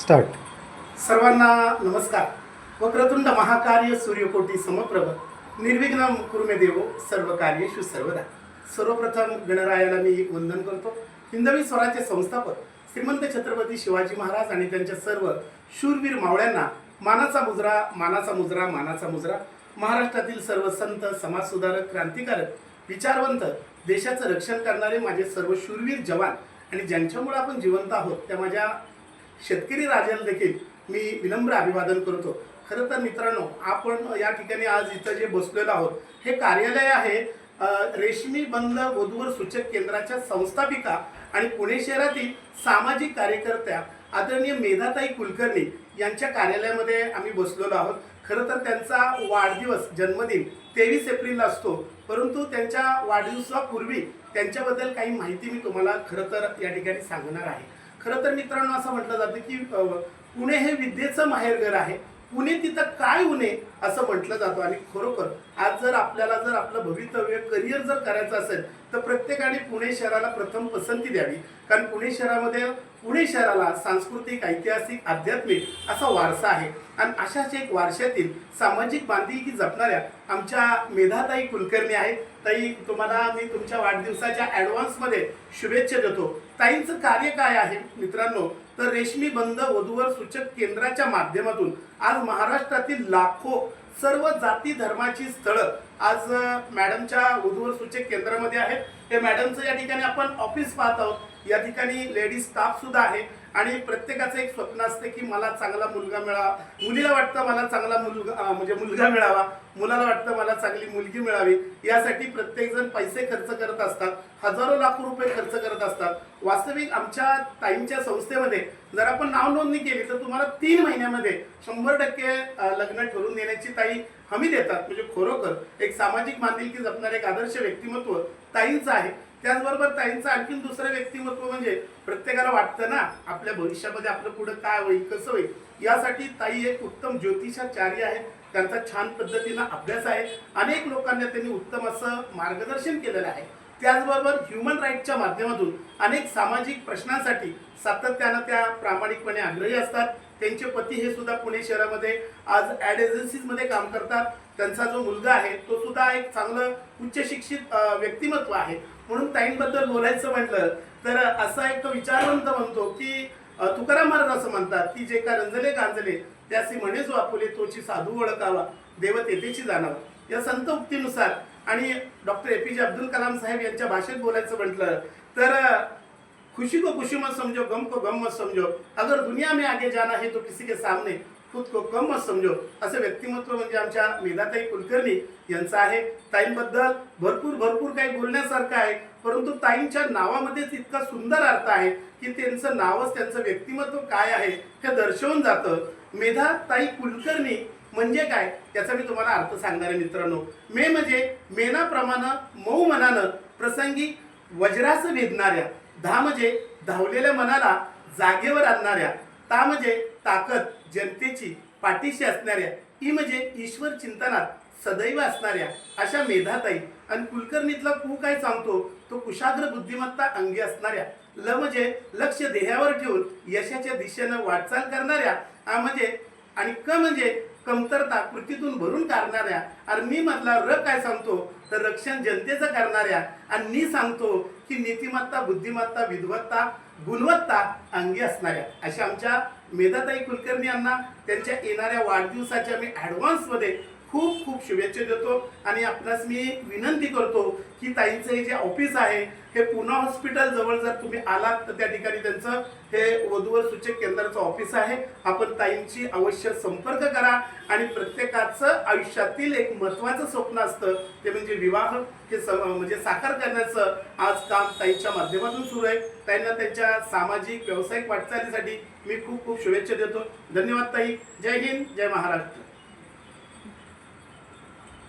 Start. सर्वांना नमस्कार. वक्रतुंड महाकार्य सूर्यकोटी समप्रभ. निर्विघ्न कुर्मे देवो सर्व कार्येषु सर्वदा. सर्वप्रथम गणरायाला मी वंदन करतो. हिंदवी स्वराज्य संस्थापक श्रीमंत छत्रपती शिवाजी महाराज आणि त्यांच्या सर्व शूरवीर मावळ्यांना मानाचा मुजरा मानाचा मुजरा मानाचा मुजरा. महाराष्ट्रातील सर्व संत समाजसुधारक क्रांतिकारक विचारवंत देशाचं रक्षण करणारे माझे सर्व शूरवीर जवान आणि ज्यांच्यामुळे आपण जिवंत आहोत त्या माझ्या शेतकरी राजाला देखील मी विनम्र अभिवादन करतो. खरं तर मित्रांनो आपण या ठिकाणी आज इथं जे बसलेलो आहोत हे कार्यालय आहे रेशमी बंद वधूवर सूचक केंद्राच्या संस्थापिका आणि पुणे शहरातील सामाजिक कार्यकर्त्या आदरणीय मेधाताई कुलकर्णी यांच्या कार्यालयामध्ये आम्ही बसलेलो आहोत. खरं तर त्यांचा वाढदिवस जन्मदिन तेवीस एप्रिलला असतो परंतु त्यांच्या वाढदिवसापूर्वी त्यांच्याबद्दल काही माहिती मी तुम्हाला खरं तर या ठिकाणी सांगणार आहे. खरं तर मित्रांनो असं म्हटलं जातं की पुणे हे विद्येचं माहेरघर आहे. पुणे तिथं काय उणे असं म्हटलं जातं. आणि खरोखर आज जर आपल्याला जर आपलं भवितव्य करिअर जर करायचं असेल तर प्रत्येकाने पुणे शहराला प्रथम पसंती द्यावी. कारण पुणे शहरामध्ये पुणे शहराला सांस्कृतिक ऐतिहासिक आध्यात्मिक असा वारसा आहे. आणि अशाच एक वारशातील सामाजिक बांधिलकी जपणाऱ्या आमच्या मेधाताई कुलकर्णी आहेत. ताई तुम्हाला मी तुमच्या वाढदिवसाच्या ॲडव्हान्समध्ये शुभेच्छा देतो. ताईंचं कार्य काय आहे मित्रांनो? तर रेशमी बंद वधूवर सूचक केंद्राच्या माध्यमातून आज महाराष्ट्रातील लाखो सर्व जाती धर्माची स्थळं आज मॅडमच्या वधूवर सूचक केंद्रामध्ये आहेत. हे मॅडमचं या ठिकाणी आपण ऑफिस पाहत आहोत. या ठिकाणी लेडीज स्टाफ सुद्धा आहे. आणि प्रत्येकाचं एक स्वप्न असते की मला चांगला मुलगा मिळावा. मुलीला वाटतं मला चांगला मुलगा म्हणजे मुलगा मिळावा. मुलाला वाटतं मला चांगली मुलगी मिळावी. यासाठी प्रत्येकजण पैसे खर्च करत असतात. हजारो लाखो रुपये खर्च करत असतात. वास्तविक आमच्या ताईंच्या संस्थेमध्ये जर आपण नाव नोंदणी केली तर तुम्हाला तीन महिन्यामध्ये शंभर टक्के लग्न ठरवून देण्याची ताई हमी देतात. म्हणजे खरोखर एक सामाजिक बांधिलकी जपणारे एक आदर्श व्यक्तिमत्व ताईंचं आहे. त्याचबरोबर ताईंचं आणखीन दुसरं व्यक्तिमत्व म्हणजे प्रत्येकाला वाटतं ना आपल्या भविष्यामध्ये आपलं पुढं काय होईल कसं होईल? यासाठी ताई एक उत्तम ज्योतिषाचार्य आहे त्यांचा छान पद्धतीनं अभ्यास आहे. अनेक लोकांना त्यांनी उत्तम असं मार्गदर्शन केलेलं आहे. त्याचबरोबर ह्युमन राईटच्या माध्यमातून अनेक सामाजिक प्रश्नांसाठी सातत्यानं त्या प्रामाणिकपणे आग्रही असतात. त्यांचे पती हे सुद्धा पुणे शहरामध्ये आज ॲड एजन्सीजमध्ये काम करतात. त्यांचा जो मुलगा आहे तो सुद्धा एक चांगलं उच्च शिक्षित व्यक्तिमत्व आहे. म्हणून ताईंबद्दल बोलायचं म्हटलं तर असा एक विचारवंत म्हणतो की तुकाराम महाराज असं म्हणतात की जे का रंजले गांजले त्यासी म्हणे जो आपुले तोची साधू ओळखावा देवतेची तेथेची जाणावा. या संत उक्तीनुसार आणि डॉक्टर ए पी जे अब्दुल कलाम साहेब यांच्या भाषेत बोलायचं म्हटलं तर खुशी को खुशी मत समझो गम को गम मत समझो। अगर दुनिया में आगे जाना है तो किसी के सामने खुद को कम मत समझो। असं व्यक्तिमत्व म्हणजे आमच्या मेधाताई कुलकर्णी यांचं आहे. ताईंबद्दल भरपूर भरपूर काही बोलण्यासारखं आहे. परंतु ताईंच्या नावामध्येच इतका सुंदर अर्थ आहे की त्यांचं नावच त्यांचं व्यक्तिमत्व काय आहे हे दर्शवून जातं. मेधाताई कुलकर्णी म्हणजे काय? याचा मी तुम्हाला अर्थ सांगणार आहे मित्रांनो. मे म्हणजे मेनाप्रमाणे मऊ मनानं प्रसंगी वज्रास भेदणाऱ्या धा म्हणजे धावलेल्या मनाला जागेवर आणणाऱ्या ता म्हणजे ताकद जनतेची पाठीशी असणाऱ्या ई म्हणजे ईश्वर चिंतनात सदैव असणाऱ्या अशा मेधाताई. आणि कुलकर्णीतला कु काय सांगतो? तो कुशाग्र बुद्धिमत्ता अंगी असणाऱ्या. ल म्हणजे लक्ष देहावर ठेवून यशाच्या दिशेनं वाटचाल करणाऱ्या आ म्हणजे आणि क म्हणजे कमतरता कृतीतून भरून काढणाऱ्या. आणि मी मधला र काय सांगतो? तर रक्षण जनतेचं करणाऱ्या. आणि मी सांगतो की नीतिमत्ता बुद्धिमत्ता विद्वत्ता गुणवत्ता अंगी असणाऱ्या. अशा आमच्या मेधाताई कुलकर्णी यांना त्यांच्या येणाऱ्या वाढदिवसाच्या मी ॲडव्हान्समध्ये खूप खूप शुभेच्छा देतो. आणि आपणास मी विनंती करतो की ताईंचं हे जे ऑफिस आहे हे पुणा हॉस्पिटल जवळ जर तुम्ही आलात तर त्या ठिकाणी त्यांचं हे वधूवर सूचक केंद्राचं ऑफिस आहे. आपण ताईंची अवश्य संपर्क करा. आणि प्रत्येकाचं आयुष्यातील एक महत्त्वाचं स्वप्न असतं ते म्हणजे विवाह हे स म्हणजे साकार करण्याचं आज काम ताईंच्या माध्यमातून सुरू आहे. ताईंना त्यांच्या सामाजिक व्यावसायिक वाटचालीसाठी मी खूप खूप शुभेच्छा देतो. धन्यवाद ताई. जय हिंद जय महाराष्ट्र.